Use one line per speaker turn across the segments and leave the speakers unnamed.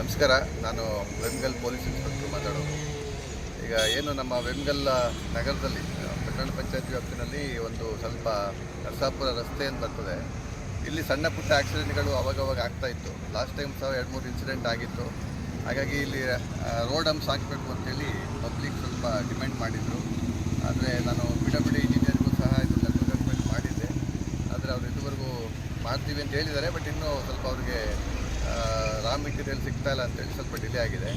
ನಮಸ್ಕಾರ, ನಾನು ವೆಮ್ಗಲ್ police inspector ಮಾತಾಡೋದು. ಈಗ ಏನು ನಮ್ಮ ವೆಮ್ಗಲ್ ನಗರದಲ್ಲಿ ಪಟ್ಟಣ ಪಂಚಾಯತ್ ವ್ಯಾಪ್ತಿನಲ್ಲಿ ಒಂದು ಸ್ವಲ್ಪ ನರಸಾಪುರ ರಸ್ತೆ ಅಂತ ಬರ್ತದೆ. ಇಲ್ಲಿ ಸಣ್ಣ ಪುಟ್ಟ ಆಕ್ಸಿಡೆಂಟ್ಗಳು ಅವಾಗವಾಗ ಆಗ್ತಾ ಇತ್ತು. ಲಾಸ್ಟ್ ಟೈಮ್ ಸಹ ಎರಡು ಮೂರು ಇನ್ಸಿಡೆಂಟ್ ಆಗಿತ್ತು. ಹಾಗಾಗಿ ಇಲ್ಲಿ ರೋಡ್ ಹಂಪ್ಸ್ ಹಾಕಬೇಕು ಅಂತೇಳಿ ಪಬ್ಲಿಕ್ ಸ್ವಲ್ಪ ಡಿಮ್ಯಾಂಡ್ ಮಾಡಿದರು. ಆದರೆ ನಾನು ಬಿಡ ಬಿಡಿ ಇಂಜಿನಿಯರ್ಗೂ ಸಹ ಇದನ್ನು ಡೆವಲಪ್ಮೆಂಟ್ ಮಾಡಿದ್ದೆ. ಆದರೆ ಅವರು ಇದುವರೆಗೂ ಮಾಡ್ತೀವಿ ಅಂತ ಹೇಳಿದ್ದಾರೆ, ಬಟ್ ಇನ್ನೂ ಸ್ವಲ್ಪ ಅವ್ರಿಗೆ ರಾ ಮೆಟೀರಿಯಲ್ ಸಿಗ್ತಾ ಇಲ್ಲ ಅಂತೇಳಿ ಸ್ವಲ್ಪ ಡಿಲೇ ಆಗಿದೆ.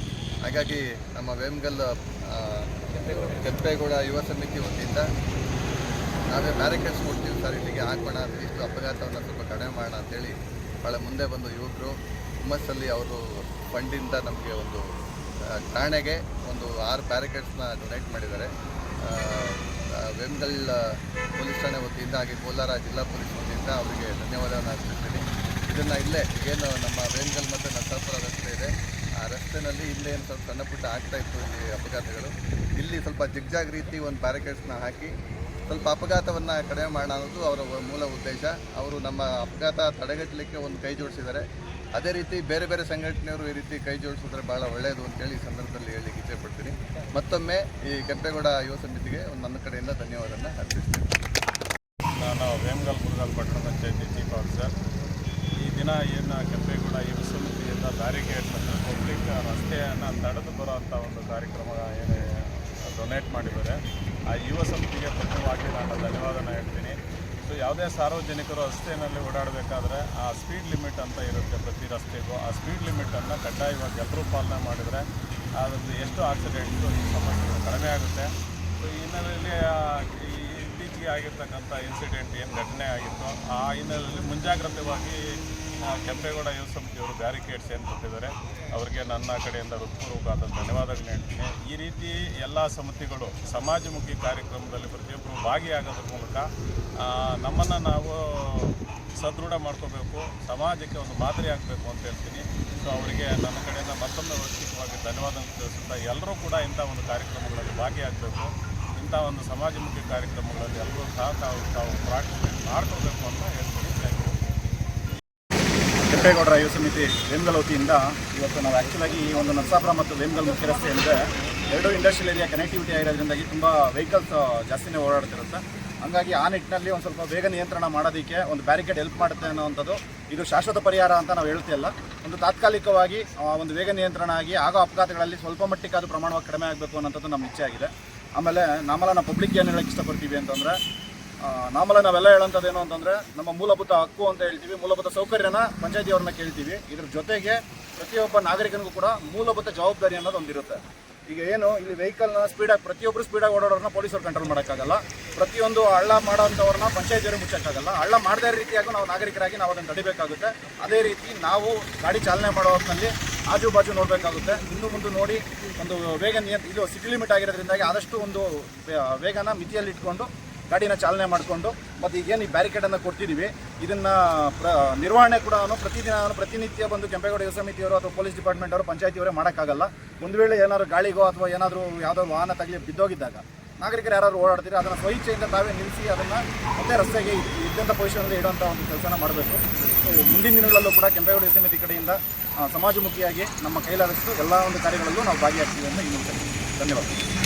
ಹಾಗಾಗಿ ನಮ್ಮ ವೇಮ್ಗಲ್ ಕೆಂಪೇಗೌಡ ಯುವ ಸಮಿತಿ ವತಿಯಿಂದ ನಾವೇ ಬ್ಯಾರಿಕೇಡ್ಸ್ ಕೊಡ್ತೀವಿ ಸರ್ ಇಲ್ಲಿಗೆ ಹಾಕೋಣ ಇಷ್ಟು ಅಪಘಾತವನ್ನು ಸ್ವಲ್ಪ ಕಡಿಮೆ ಮಾಡೋಣ ಅಂತೇಳಿ ಭಾಳ ಮುಂದೆ ಬಂದು ಯುವಕರು ಹುಮ್ಮಸ್ಸಲ್ಲಿ ಅವರು ಫಂಡಿಂದ ನಮಗೆ ಒಂದು ಠಾಣೆಗೆ ಒಂದು ಆರು ಬ್ಯಾರಿಕೇಡ್ಸ್ನ ಡೊನೇಟ್ ಮಾಡಿದ್ದಾರೆ. ಆ, ಪೊಲೀಸ್ ಠಾಣೆ ವತಿಯಿಂದ ಹಾಗೆ ಕೋಲಾರ ಜಿಲ್ಲಾ ಪೊಲೀಸ್ ವತಿಯಿಂದ ಅವರಿಗೆ ಧನ್ಯವಾದವನ್ನು ಅರ್ಪಿಸ್ತೀನಿ. ಇದನ್ನು ಇಲ್ಲೇ, ಏನು ನಮ್ಮ ರೇಂಜಲ್ ಮತ್ತು ನರಸಾಪುರ ರಸ್ತೆ ಇದೆ. ಆ ರಸ್ತೆನಲ್ಲಿ ಇಲ್ಲೇ ಏನು ಸ್ವಲ್ಪ ಸಣ್ಣ ಪುಟ್ಟ ಆಗ್ತಾ ಇತ್ತು ಇಲ್ಲಿ ಅಪಘಾತಗಳು. ಇಲ್ಲಿ ಸ್ವಲ್ಪ ಜಿಗ್ಜಾಗ್ ರೀತಿ ಒಂದು ಬ್ಯಾರಿಕೇಡ್ಸ್ನ ಹಾಕಿ ಸ್ವಲ್ಪ ಅಪಘಾತವನ್ನು ಕಡಿಮೆ ಮಾಡೋಣ ಅನ್ನೋದು ಅವರ ಮೂಲ ಉದ್ದೇಶ. ಅವರು ನಮ್ಮ ಅಪಘಾತ ತಡೆಗಟ್ಟಲಿಕ್ಕೆ ಒಂದು ಕೈ ಜೋಡಿಸಿದ್ದಾರೆ. ಅದೇ ರೀತಿ ಬೇರೆ ಬೇರೆ ಸಂಘಟನೆಯವರು ಈ ರೀತಿ ಕೈ ಜೋಡಿಸಿದ್ರೆ ಭಾಳ ಒಳ್ಳೆಯದು ಅಂತೇಳಿ ಈ ಸಂದರ್ಭದಲ್ಲಿ ಹೇಳಲಿಕ್ಕೆ ಇಚ್ಛೆಪಡ್ತೀನಿ ಮತ್ತೊಮ್ಮೆ ಈ ಕೆಂಪೇಗೌಡ ಯುವ ಸಮಿತಿಗೆ ಒಂದು ನನ್ನ ಕಡೆಯಿಂದ ಧನ್ಯವಾದವನ್ನು ಅರ್ಪಿಸ್ತೀನಿ.
ನಾನು ವೇಮಗಲ್ ಮುರುಗಲ್ ಪಟ್ಟಣ ಪಂಚಾಯತಿ ಚೀಫ್ ಆಫೀಸರ್ ಈ ದಿನ ಏನು ಕೆಂಪೇಗೌಡ ಯುವ ಸಮಿತಿಯಿಂದ ಬ್ಯಾರಿಕೇಡ್ ಮತ್ತು ಪಬ್ಲಿಕ್ ನಡೆದು ಬರುವಂಥ ಒಂದು ಕಾರ್ಯಕ್ರಮ ಏನು ಡೊನೇಟ್ ಮಾಡಿದ್ದಾರೆ, ಆ ಯುವ ಸಂಸ್ಥೆಗೆ ಪ್ರಥಮವಾಗಿ ನಾನು ಧನ್ಯವಾದನ ಹೇಳ್ತೀನಿ. ಸೊ, ಯಾವುದೇ ಸಾರ್ವಜನಿಕರು ರಸ್ತೆಯಲ್ಲಿ ಓಡಾಡಬೇಕಾದ್ರೆ ಆ ಸ್ಪೀಡ್ ಲಿಮಿಟ್ ಅಂತ ಇರುತ್ತೆ ಪ್ರತಿ ರಸ್ತೆಗೂ. ಆ ಸ್ಪೀಡ್ ಲಿಮಿಟನ್ನು ಕಡ್ಡಾಯವಾಗಿ ಎಲ್ಲರೂ ಪಾಲನೆ ಮಾಡಿದರೆ ಅದರಲ್ಲಿ ಎಷ್ಟು ಆಕ್ಸಿಡೆಂಟು ಈ ಸಮಸ್ಯೆಗಳು ಕಡಿಮೆ ಆಗುತ್ತೆ. ಸೊ, ಈ ಹಿನ್ನೆಲೆಯಲ್ಲಿ ಈ ಇತ್ತೀಚೆಗೆ ಆಗಿರ್ತಕ್ಕಂಥ ಇನ್ಸಿಡೆಂಟ್ ಏನು ಘಟನೆ ಆಗಿತ್ತು, ಆ ಹಿನ್ನೆಲೆಯಲ್ಲಿ ಮುಂಜಾಗ್ರತೆವಾಗಿ ಕೆಂಪೇಗೌಡ ಯುವ ಸಮಿತಿಯವರು ಬ್ಯಾರಿಕೇಡ್ಸ್ ಏನು ಕೊಟ್ಟಿದ್ದಾರೆ, ಅವರಿಗೆ ನನ್ನ ಕಡೆಯಿಂದ ಹೃತ್ಪೂರ್ವಕವಾದ ಧನ್ಯವಾದಗಳನ್ನ ಹೇಳ್ತೀನಿ. ಈ ರೀತಿ ಎಲ್ಲ ಸಮಿತಿಗಳು ಸಮಾಜಮುಖಿ ಕಾರ್ಯಕ್ರಮದಲ್ಲಿ ಪ್ರತಿಯೊಬ್ಬರು ಭಾಗಿಯಾಗೋದ್ರ ಮೂಲಕ ನಮ್ಮನ್ನು ನಾವು ಸದೃಢ ಮಾಡ್ಕೋಬೇಕು, ಸಮಾಜಕ್ಕೆ ಒಂದು ಮಾದರಿ ಆಗಬೇಕು ಅಂತ ಹೇಳ್ತೀನಿ. ಸೊ ಅವರಿಗೆ ನನ್ನ ಕಡೆಯಿಂದ ಮತ್ತೊಮ್ಮೆ ವೈಯಕ್ತಿಕವಾಗಿ ಧನ್ಯವಾದ ತಿಳಿಸುತ್ತಾ ಎಲ್ಲರೂ ಕೂಡ ಇಂಥ ಒಂದು ಕಾರ್ಯಕ್ರಮಗಳಲ್ಲಿ ಭಾಗಿಯಾಗಬೇಕು. ಇಂಥ ಒಂದು ಸಮಾಜಮುಖಿ ಕಾರ್ಯಕ್ರಮಗಳಲ್ಲಿ ಎಲ್ಲರೂ ಸಹ ತಾವು ತಾವು ಪ್ರಾಕ್ಟಿಸ್ ಮಾಡ್ಕೋಬೇಕು ಅಂತ ಹೇಳ್ತೀನಿ.
ಕೆಂಪೇಗೌಡರ ಯುವ ಸಮಿತಿ ವೇಮ್ಗಲ್ ವತಿಯಿಂದ ಇವತ್ತು ನಾವು ಆ್ಯಕ್ಚುಲಾಗಿ ಈ ಒಂದು ನರಸಾಪುರ ಮತ್ತು ವೇಮ್ಗಲ್ ಮುಖ್ಯ ರಸ್ತೆ ಅಂದರೆ ಎರಡು ಇಂಡಸ್ಟ್ರಿಯಲ್ ಏರಿಯಾ ಕನೆಕ್ಟಿವಿಟಿ ಆಗಿರೋದ್ರಿಂದಾಗಿ ತುಂಬ ವೆಹಿಕಲ್ಸ್ ಜಾಸ್ತಿನೇ ಓಡಾಡ್ತಿರುತ್ತೆ. ಹಂಗಾಗಿ ಆ ನಿಟ್ಟಿನಲ್ಲಿ ಒಂದು ಸ್ವಲ್ಪ ಬೇಗ ನಿಯಂತ್ರಣ ಮಾಡೋದಕ್ಕೆ ಒಂದು ಬ್ಯಾರಿಕೇಡ್ ಹೆಲ್ಪ್ ಮಾಡುತ್ತೆ ಅನ್ನೋವಂಥದ್ದು ಇದು ಶಾಶ್ವತ ಪರಿಹಾರ ಅಂತ ನಾವು ಹೇಳ್ತಿಲ್ಲ ಒಂದು ತಾತ್ಕಾಲಿಕವಾಗಿ ಒಂದು ವೇಗ ನಿಯಂತ್ರಣ ಆಗಿ ಆಗೋ ಅಪಘಾತಗಳಲ್ಲಿ ಸ್ವಲ್ಪ ಮಟ್ಟಿಗೆ ಅದು ಪ್ರಮಾಣವಾಗಿ ಕಡಿಮೆ ಆಗಬೇಕು ಅನ್ನೋಂಥದ್ದು ನಮ್ಮ ಇಚ್ಛೆ ಆಗಿದೆ ಆಮೇಲೆ ನಮ್ಮಲ್ಲ ನಾವು ಪಬ್ಲಿಕ್ ಏನು ಹೇಳಕ್ಕೆ ಇಷ್ಟಪಡ್ತೀವಿ ಅಂತಂದರೆ ನಾಮಲ್ಲ ನಾವೆಲ್ಲ ಹೇಳೋಂಥದ್ದು ಏನು ಅಂತಂದರೆ ನಮ್ಮ ಮೂಲಭೂತ ಹಕ್ಕು ಅಂತ ಹೇಳ್ತೀವಿ, ಮೂಲಭೂತ ಸೌಕರ್ಯನ ಪಂಚಾಯತಿಯವ್ರನ್ನ ಕೇಳ್ತೀವಿ. ಇದ್ರ ಜೊತೆಗೆ ಪ್ರತಿಯೊಬ್ಬ ನಾಗರಿಕನಿಗೂ ಕೂಡ ಮೂಲಭೂತ ಜವಾಬ್ದಾರಿ ಅನ್ನೋದು ಒಂದಿರುತ್ತೆ. ಈಗ ಏನು, ಇಲ್ಲಿ ವೆಹಿಕಲ್ನ ಸ್ಪೀಡಾಗಿ ಪ್ರತಿಯೊಬ್ಬರು ಸ್ಪೀಡಾಗಿ ಓಡಾಡೋರನ್ನ ಪೊಲೀಸರು ಕಂಟ್ರೋಲ್ ಮಾಡೋಕ್ಕಾಗಲ್ಲ. ಪ್ರತಿಯೊಂದು ಹಳ್ಳ ಮಾಡೋಂಥವ್ರನ್ನ ಪಂಚಾಯತಿಯವರು ಮುಚ್ಚೋಕ್ಕಾಗಲ್ಲ. ಹಳ್ಳ ಮಾಡದೇ ರೀತಿಯಾಗಿ ನಾವು ನಾಗರಿಕರಾಗಿ ನಾವು ಅದನ್ನು ತಡಿಬೇಕಾಗುತ್ತೆ. ಅದೇ ರೀತಿ ನಾವು ಗಾಡಿ ಚಾಲನೆ ಮಾಡೋ ಹೊತ್ತಿನಲ್ಲಿ ಆಜು ಬಾಜು ನೋಡಬೇಕಾಗುತ್ತೆ. ಇನ್ನು ಮುಂದೆ ನೋಡಿ ಒಂದು ವೇಗ ನಿಯಂತ್ರ ಇದು ಸಿಟಿ ಲಿಮಿಟ್ ಆಗಿರೋದ್ರಿಂದಾಗಿ ಆದಷ್ಟು ಒಂದು ವೇಗನ ಮಿತಿಯಲ್ಲಿ ಇಟ್ಕೊಂಡು ಗಾಡಿನ ಚಾಲನೆ ಮಾಡಿಕೊಂಡು, ಮತ್ತು ಈಗೇನು ಈ ಬ್ಯಾರಿಕೇಡನ್ನು ಕೊಡ್ತಿದ್ದೀವಿ ಇದನ್ನು ಪ್ರ, ನಿರ್ವಹಣೆ ಕೂಡ ಪ್ರತಿದಿನ ಪ್ರತಿನಿತ್ಯ ಬಂದು ಕೆಂಪೇಗೌಡ ಯುವ ಸಮಿತಿಯವರು ಅಥವಾ ಪೊಲೀಸ್ ಡಿಪಾರ್ಟ್ಮೆಂಟ್ ಅವರು ಪಂಚಾಯತಿಯವರೇ ಮಾಡೋಕ್ಕಾಗಲ್ಲ. ಒಂದು ವೇಳೆ ಏನಾದರೂ ಗಾಳಿಗೋ ಅಥವಾ ಏನಾದರೂ ಯಾವುದೋ ವಾಹನ ತಗಲಿ ಬಿದ್ದೋಗಿದ್ದಾಗ, ನಾಗರಿಕರು ಯಾರಾದರೂ ಓಡಾಡ್ತೀರಿ ಅದನ್ನು ಸ್ವಚ್ಛೆಯಿಂದ ತಾವೇ ನಿಲ್ಲಿಸಿ ಅದನ್ನು ಮತ್ತೆ ರಸ್ತೆಗೆ ಇದ್- ಇದ್ದಂಥ ಪೊಸಿಷನಲ್ಲಿ ಇಡುವಂಥ ಒಂದು ಕೆಲಸನ ಮಾಡಬೇಕು. ಮುಂದಿನ ದಿನಗಳಲ್ಲೂ ಕೂಡ ಕೆಂಪೇಗೌಡ ಯುವ ಸಮಿತಿ ಕಡೆಯಿಂದ ಸಮಾಜಮುಖಿಯಾಗಿ ನಮ್ಮ ಕೈಲಾದಷ್ಟು ಎಲ್ಲ ಒಂದು ಕಾರ್ಯಗಳಲ್ಲೂ ನಾವು ಭಾಗಿಯಾಗ್ತೀವಿ ಅಂತ ಈ ಧನ್ಯವಾದಗಳು. ಧನ್ಯವಾದ